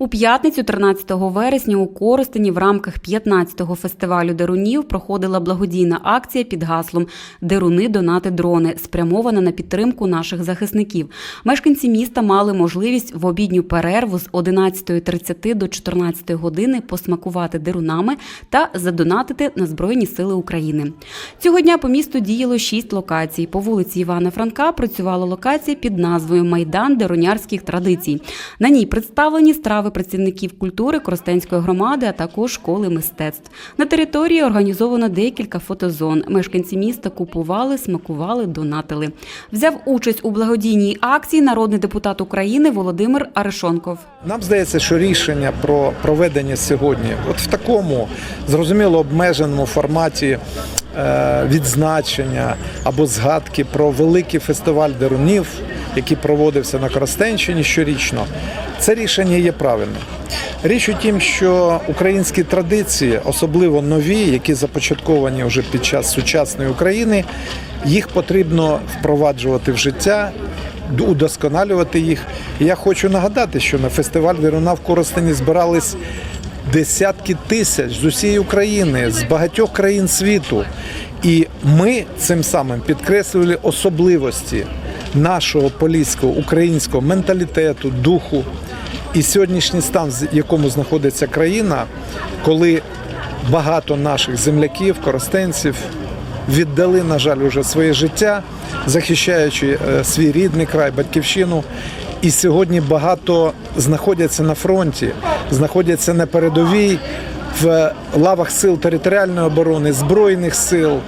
У п'ятницю, 13 вересня, у Коростені в рамках 15-го фестивалю Дерунів проходила благодійна акція під гаслом Деруни донати дрони, спрямована на підтримку наших захисників. Мешканці міста мали можливість в обідню перерву з 11.30 до 14 години посмакувати дерунами та задонатити на Збройні Сили України. Цього дня по місту діяло шість локацій. По вулиці Івана Франка працювала локація під назвою Майдан деронярських традицій. На ній представлені страви працівників культури Коростенської громади, а також школи мистецтв. На території організовано декілька фотозон. Мешканці міста купували, смакували, донатили. Взяв участь у благодійній акції народний депутат України Володимир Арешонков. Нам здається, що рішення про проведення сьогодні, от в такому зрозуміло обмеженому форматі е, відзначення або згадки про великий фестиваль дерунів, який проводився на Коростенщині щорічно, це рішення є правильним. Річ у тім, що українські традиції, особливо нові, які започатковані вже під час сучасної України, їх потрібно впроваджувати в життя удосконалювати їх. Я хочу нагадати, що на фестиваль Віруна в Коростені збирались десятки тисяч з усієї України, з багатьох країн світу. І ми цим самим підкреслювали особливості нашого поліського українського менталітету, духу. І сьогоднішній стан, в якому знаходиться країна, коли багато наших земляків, коростенців віддали, на жаль, уже своє життя, захищаючи е, свій рідний край, батьківщину. І сьогодні багато знаходяться на фронті, знаходяться на передовій в лавах сил територіальної оборони, збройних сил.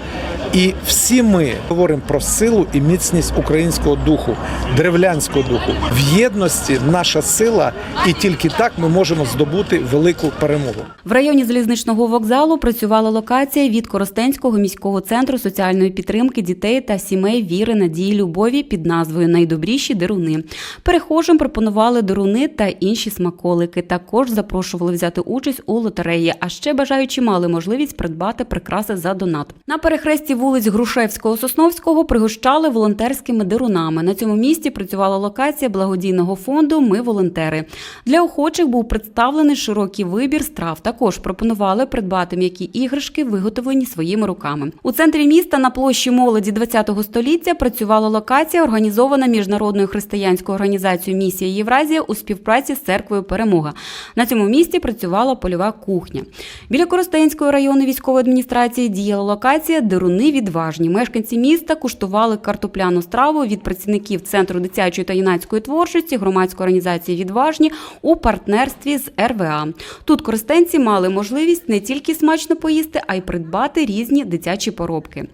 І всі ми говоримо про силу і міцність українського духу, древлянського духу. В єдності наша сила, і тільки так ми можемо здобути велику перемогу. В районі залізничного вокзалу працювала локація від Коростенського міського центру соціальної підтримки дітей та сімей віри, надії, любові під назвою Найдобріші деруни. Перехожим пропонували деруни та інші смаколики. Також запрошували взяти участь у лотереї. А ще бажаючі мали можливість придбати прикраси за донат. На перехресті вулиць Грушевського Сосновського пригощали волонтерськими дерунами. На цьому місці працювала локація благодійного фонду Ми волонтери. Для охочих був представлений широкий вибір страв. Також пропонували придбати м'які іграшки, виготовлені своїми руками. У центрі міста на площі молоді 20-го століття працювала локація, організована міжнародною християнською організацією Місія Євразія у співпраці з церквою Перемога. На цьому місці працювала польова кухня. Біля Коростенської районної військової адміністрації діяла локація Деруни відважні. Мешканці міста куштували картопляну страву від працівників Центру дитячої та юнацької творчості громадської організації Відважні у партнерстві з РВА. Тут користенці мали можливість не тільки смачно поїсти, а й придбати різні дитячі поробки.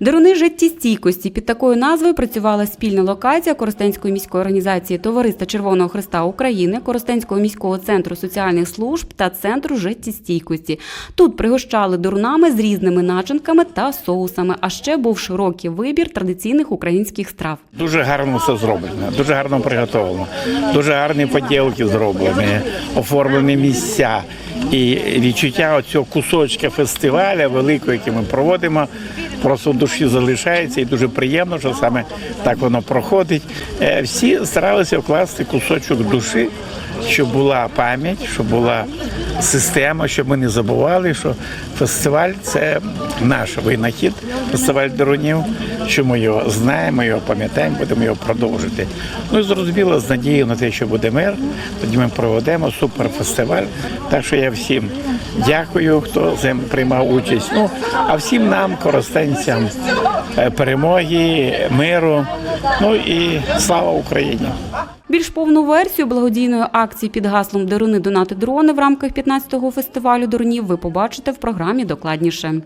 Деруни життєстійкості під такою назвою працювала спільна локація Коростенської міської організації Товариства Червоного Христа України, Коростенського міського центру соціальних служб та центру життєстійкості. Тут пригощали дурнами з різними начинками та соусами. А ще був широкий вибір традиційних українських страв. Дуже гарно все зроблено, дуже гарно приготовлено, дуже гарні поділки зроблені, оформлені місця. І відчуття оцього кусочка фестиваля великого, який ми проводимо, просто в душі залишається і дуже приємно, що саме так воно проходить. Е, Всі старалися вкласти кусочок душі, щоб була пам'ять, щоб була система, щоб ми не забували, що фестиваль це наш винахід, фестиваль Дорунів, що ми його знаємо, його пам'ятаємо, будемо його продовжити. Ну і зрозуміло, з надією на те, що буде мир, тоді ми проведемо суперфестиваль. Так що я всім дякую, хто приймав участь. Ну а всім нам, коростенцям, е, перемоги, миру. Ну і слава Україні! Більш повну версію благодійної акції під гаслом Даруни донати дрони в рамках 15-го фестивалю дронів ви побачите в програмі докладніше.